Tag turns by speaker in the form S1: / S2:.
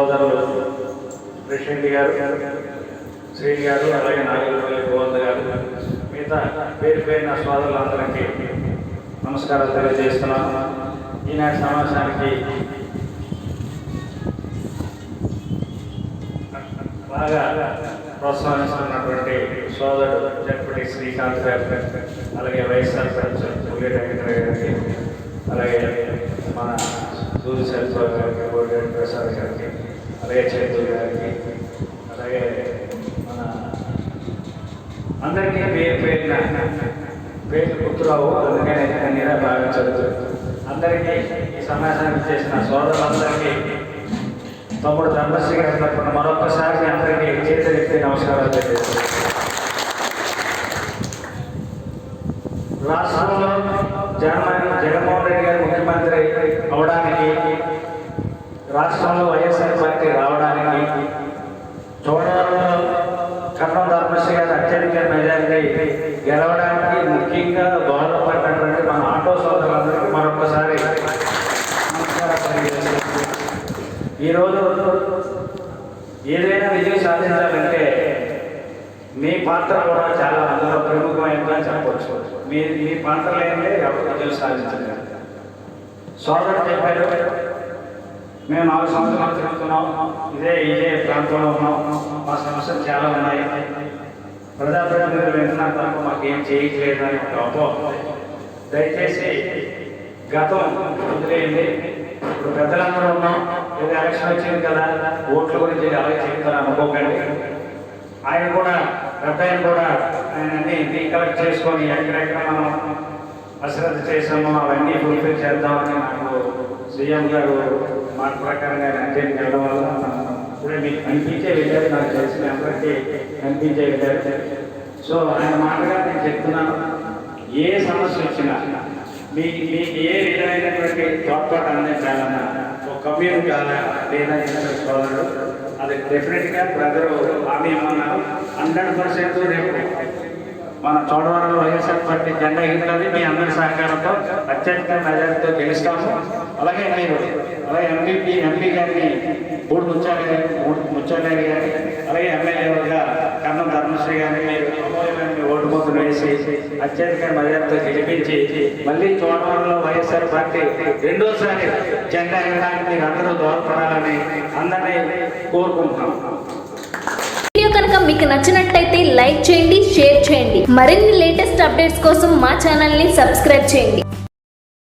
S1: సోదరులు ప్రెసిడెంట్ గారు శ్రీని గారు అలాగే నాగేశ్వరరావు గోవింద్ గారు మిగతా పేరు పేరిన సోదరులందరికీ నమస్కారాలు తెలియజేస్తున్నాను. ఈనాటి సమావేశానికి బాగా ప్రోత్సహిస్తున్నటువంటి సోదరుడు జడ్పటి శ్రీకాంత్ గారు అలాగే వైఎస్ఆర్ ప్రెసిడెంట్ పుల్లే రవీంద్ర గారికి అలాగే మన సూర్య సరిస్వామి గారికి గోడెడ్ ప్రసాద్ గారికి అలాగే చైతూ గారికి అలాగే మన అందరికీ పేరు పేరున పేరు గుర్తురావు అందుకని నేనే బాగా చదువుతాను అందరికీ ఈ సమాచారం చేసిన సోదరులందరికీ తమ్ముడు ధర్మశ్రీ గారి తరఫున మరొకసారి మీ అందరికీ చేతులెత్తి నమస్కారాలు తెలియజేస్తాను రాష్ట్రంలో జగన్మోహన్ జగన్మోహన్ రెడ్డి గారు ముఖ్యమంత్రి అవడానికి రాష్ట్రంలో వైఎస్ఆర్ పార్టీ రావడానికి చూడవరంలో కర్ణం ధర్మశ్రీ గారు అత్యధిక మెజారిటీ గెలవడానికి ముఖ్యంగా దోహదపడినటువంటి మన ఆటో సోదరులందరికీ మరొకసారి ఈరోజు ఏదైనా విజయం సాధించాలంటే మీ పాత్ర కూడా చాలా అందులో ప్రముఖమైనదిగా చెప్పవచ్చు. మీ మీ పాత్ర లేనిదే ఎవరు విజయం సాధించలేరు. సోదరుడు చెప్పారు మేము నాలుగు సంవత్సరాలు తిరుగుతున్నాం. ఇదే ఇదే ప్రాంతంలో ఉన్నాం. మా సమస్యలు చాలా ఉన్నాయి. ప్రజాప్రతినిధులు వింటున్నారు తప్ప మాకు ఏం చేయట్లేదు అని దయచేసి గతం వదిలేయండి. ఇప్పుడు పెద్దలందరూ ఉన్నాం. ఏదో ఎలక్షన్ వచ్చింది కదా ఓట్ల గురించి అలాగే చెప్తారు అనుకోకండి. ఆయన కూడా పెద్ద కూడా ఆయన అన్ని రీకలెక్ట్ చేసుకొని ఎక్కడెక్కడ మనం అశ్రద్ధ చేసామో అవన్నీ ఫుల్ఫిల్ చేద్దామని నాకు సీఎం గారు మాట ప్రకారంగా ఆయన అంటే వెళ్ళడం వల్ల ఇప్పుడే మీకు కనిపించే విద్యార్థి నాకు తెలిసిన అందరికీ కనిపించే విద్యార్థి సో ఆయన మాటగా నేను చెప్తున్నాను. ఏ సమస్య వచ్చినా మీ మీకు ఏ విధమైనటువంటి తోడ్పాటు అందించాలన్నా ఒక కమ్యూనిటీ అలా లేదా ఏదైనా సోదరుడు అది డెఫినెట్గా ప్రజలు హామీ ఇమ్మన్నారు హండ్రెడ్ పర్సెంట్ రేపు మన చోడవరంలో వైఎస్ఆర్ పార్టీ జెండా ఎగురుతుంది మీ అందరి సహకారంతో అత్యంత మెజారిటీతో గెలుస్తాము. అలాగే మీరు అలాగే ఎంపీ ఎంపీ గారిని మూడు ముచ్చాలి మూడు ముచ్చాలి గారి అలాగే ఎమ్మెల్యేలుగా కన్నం ధర్మశ్రీ గారిని మీరు అమూల్యమైన ఓటు ముద్దులు వేసి అత్యధిక మెజారిటీతో గెలిపించి మళ్ళీ చోడవరంలో వైఎస్ఆర్ పార్టీ రెండోసారి జెండా ఎగరడానికి మీరు అందరూ దోహదపడాలని అందరినీ కోరుకుంటున్నాం.
S2: వీడియో కనుక మీకు నచ్చినట్టయితే లైక్ చేయండి షేర్ చేయండి. మరిన్ని లేటెస్ట్ అప్డేట్స్ కోసం మా ఛానల్ని సబ్స్క్రైబ్ చేయండి.